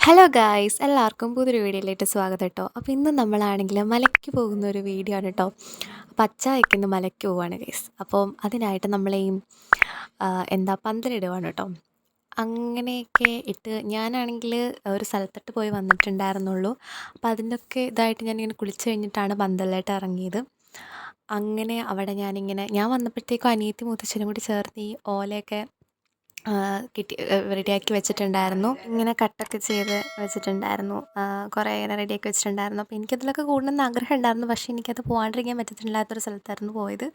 Hello guys എല്ലാവർക്കും പുതിയൊരു വീഡിയോയിലേക്ക് സ്വാഗതം കേട്ടോ അപ്പോൾ ഇന്ന് നമ്മളാണെങ്കിൽ മലയ്ക്ക് പോകുന്ന ഒരു വീഡിയോ ആണ് കേട്ടോ പച്ച അയക്കുന്ന മലയ്ക്ക് പോവുകയാണ് ഗൈസ് അപ്പം അതിനായിട്ട് നമ്മളെയും എന്താ പന്തലിടുവാണ് കേട്ടോ അങ്ങനെയൊക്കെ ഇട്ട് ഞാനാണെങ്കിൽ ഒരു സ്ഥലത്തോട്ട് പോയി വന്നിട്ടുണ്ടായിരുന്നുള്ളൂ. അപ്പോൾ അതിന്റെയൊക്കെ ഇതായിട്ട് ഞാനിങ്ങനെ കുളിച്ച് കഴിഞ്ഞിട്ടാണ് പന്തലായിട്ട് ഇറങ്ങിയത്. അങ്ങനെ അവിടെ ഞാനിങ്ങനെ ഞാൻ വന്നപ്പോഴത്തേക്കും അനിയത്തി മുത്തച്ഛനും കൂടി ചേർന്ന് ഈ ഓലയൊക്കെ കിട്ടി റെഡിയാക്കി വെച്ചിട്ടുണ്ടായിരുന്നു. ഇങ്ങനെ കട്ടൊക്കെ ചെയ്ത് വെച്ചിട്ടുണ്ടായിരുന്നു. കുറേ ഇങ്ങനെ റെഡിയാക്കി വെച്ചിട്ടുണ്ടായിരുന്നു. അപ്പോൾ എനിക്കതിലൊക്കെ കൂടണമെന്ന് ആഗ്രഹം ഉണ്ടായിരുന്നു. പക്ഷേ എനിക്കത് പോകാണ്ടിരിക്കാൻ പറ്റത്തില്ലാത്തൊരു സ്ഥലത്തായിരുന്നു പോയത്.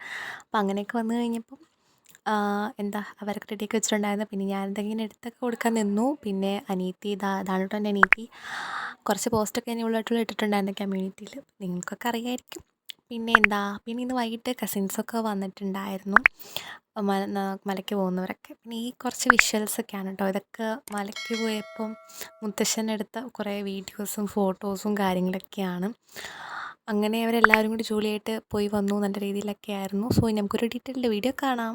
അപ്പോൾ അങ്ങനെയൊക്കെ വന്നു കഴിഞ്ഞപ്പം എന്താ അവരൊക്കെ റെഡിയാക്കി വെച്ചിട്ടുണ്ടായിരുന്നു. പിന്നെ ഞാൻ എന്തെങ്കിലും എടുത്തൊക്കെ കൊടുക്കാൻ നിന്നു. പിന്നെ അനിയത്തി ഇതാ ഇതാണ് കേട്ടോ എന്റെ അനിയത്തി കുറച്ച് പോസ്റ്റൊക്കെ ഞാൻ ഉള്ളായിട്ടുള്ള ഇട്ടിട്ടുണ്ടായിരുന്നു കമ്മ്യൂണിറ്റിയിൽ നിങ്ങൾക്കൊക്കെ അറിയായിരിക്കും. പിന്നെ എന്താ പിന്നെ ഇന്ന് വൈകിട്ട് കസിൻസൊക്കെ വന്നിട്ടുണ്ടായിരുന്നു. മല മലയ്ക്ക് പോകുന്നവരൊക്കെ. പിന്നെ ഈ കുറച്ച് വിഷ്വൽസൊക്കെയാണ് കേട്ടോ ഇതൊക്കെ മലയ്ക്ക് പോയപ്പം മുത്തശ്ശനെടുത്ത കുറേ വീഡിയോസും ഫോട്ടോസും കാര്യങ്ങളൊക്കെയാണ്. അങ്ങനെ അവരെല്ലാവരും കൂടി ജോലിയായിട്ട് പോയി വന്നു. നല്ല രീതിയിലൊക്കെ ആയിരുന്നു. സോ നമുക്കൊരു ഡീറ്റെയിൽഡ് വീഡിയോ കാണാം.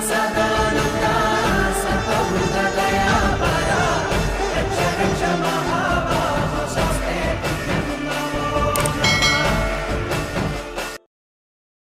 Isabel.